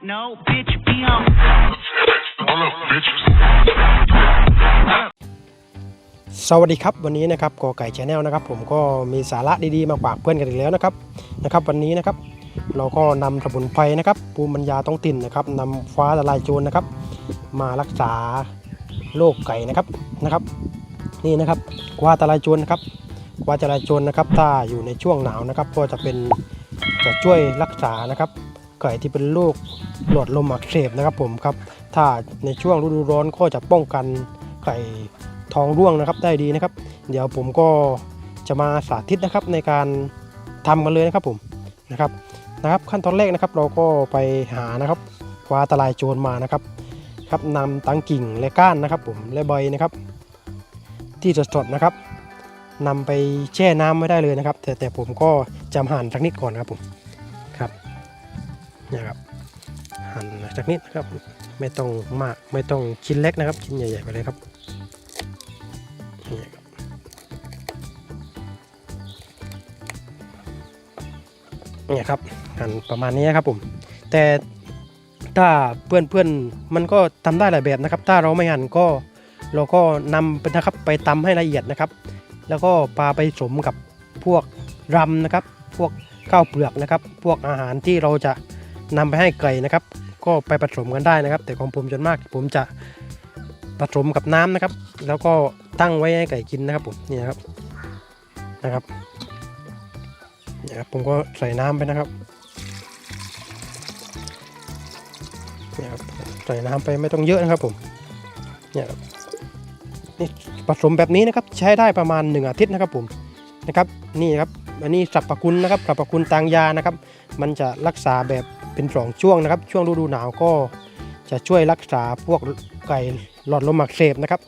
like, no, bitch, be on. Hold up, bitches. สวัสดีครับวันนี้นะครับกอไก่ชาแนลนะครับ ผมก็มีสาระดีๆมาฝากเพื่อนกันอีกแล้วนะครับนะครับ วันนี้นะครับ เราก็นำสมุนไพรนะครับภูมิปัญญาต้องติ่นนะครับนำฟ้าทลายโจรนะครับ มารักษาโรคไก่นะครับนะครับ นี่นะครับกวาทลายโจรนะครับกวาทลายโจรนะครับ ถ้าอยู่ในช่วงหนาวนะครับ ก็จะเป็นจะช่วยรักษานะครับ ไก่ที่เป็นโรคหลอดลมอักเสบนะครับผมครับถ้าในช่วงฤดูร้อนก็จะป้องกันไก่ท้องร่วงนะครับได้ดีนะครับ เดี๋ยวผมก็จะมาสาธิตนะครับในการทำกันเลยนะครับผมนะครับนะครับ ขั้นตอนแรกนะครับ เราก็ไปหานะครับคว้าตะลายโจรมานะครับครับนำตังกิ่งและก้านนะครับ ผมและใบนะครับ ที่สดๆนะครับนำไปแช่น้ำไม่ได้เลยนะครับ แต่แต่ผมก็จำหั่นสักนิดก่อนนะครับผม นี่ยครับหั่นสักนิดนะครับ ไม่ต้องมากไม่ต้องชิ้นเล็กนะครับ ชิ้นใหญ่ๆไปเลยครับนี่ครับเนี่ยครับหั่นประมาณนี้ครับผม แต่ถ้าเพื่อนๆมันก็ทำได้หลายแบบนะครับ ถ้าเราไม่หั่นก็เราก็นำไปนะครับไปตำให้ละเอียดนะครับ แล้วก็ปาไปผสมกับพวกรำนะครับ พวกข้าวเปลือกนะครับ พวกอาหารที่เราจะ นำไปให้ไก่นะครับ ก็ไปผสมกันได้นะครับ แต่ของผมจนมากผมจะผสมกับน้ำนะครับ แล้วก็ตั้งไว้ให้ไก่กินนะครับผมนี่นะครับนะครับนี่ครับผมก็ใส่น้ำไปนะครับนี่ครับใส่น้ำไปไม่ต้องเยอะนะครับผมเนี่ยครับนี่ผสมแบบนี้นะครับใช้ได้ประมาณ 1 อาทิตย์นะครับผมนะครับ นี่ครับ อันนี้สรรพคุณนะครับสรรพคุณทางยานะครับ มันจะรักษาแบบเป็นสองช่วงนะครับ ช่วงฤดูหนาวก็จะช่วยรักษาพวกไก่หลอดลมอักเสบนะครับ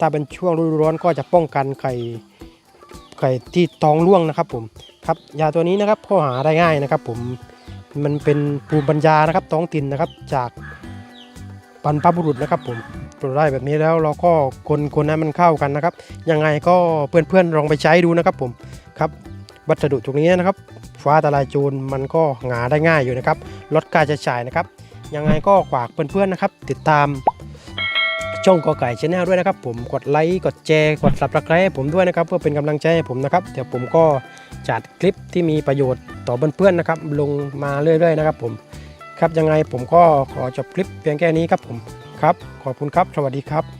ถ้าเป็นช่วงฤดูร้อนก็จะป้องกันไก่ไก่ที่ท้องร่วงนะครับผมครับยาตัวนี้นะครับก็หาได้ง่ายนะครับ ผมมันเป็นภูมิปัญญานะครับท้องถิ่นนะครับจากบรรพบุรุษนะครับ ผมเราได้แบบนี้แล้วเราก็คนคนนั้นมันเข้ากันนะครับ ยังไงก็เพื่อนๆลองไปใช้ดูนะครับผมครับ วัสดุตรงนี้นะครับ ฟ้าทลายโจรมันก็หาได้ง่ายอยู่นะครับลดการใช้จ่ายนะครับ ยังไงก็ฝากเพื่อนๆนะครับ ติดตามช่องกอไก่ชาแนลด้วยนะครับ ผมกดไลค์กดแชร์กด subscribe ให้ผมด้วยนะครับ เพื่อเป็นกำลังใจให้ผมนะครับเดี๋ยวผมก็จัดคลิปที่มีประโยชน์ต่อเพื่อนๆนะครับ ลงมาเรื่อยๆนะครับ ผมครับยังไงผมก็ขอจบคลิปเพียงแค่นี้ครับผมครับ ขอบคุณครับ สวัสดีครับ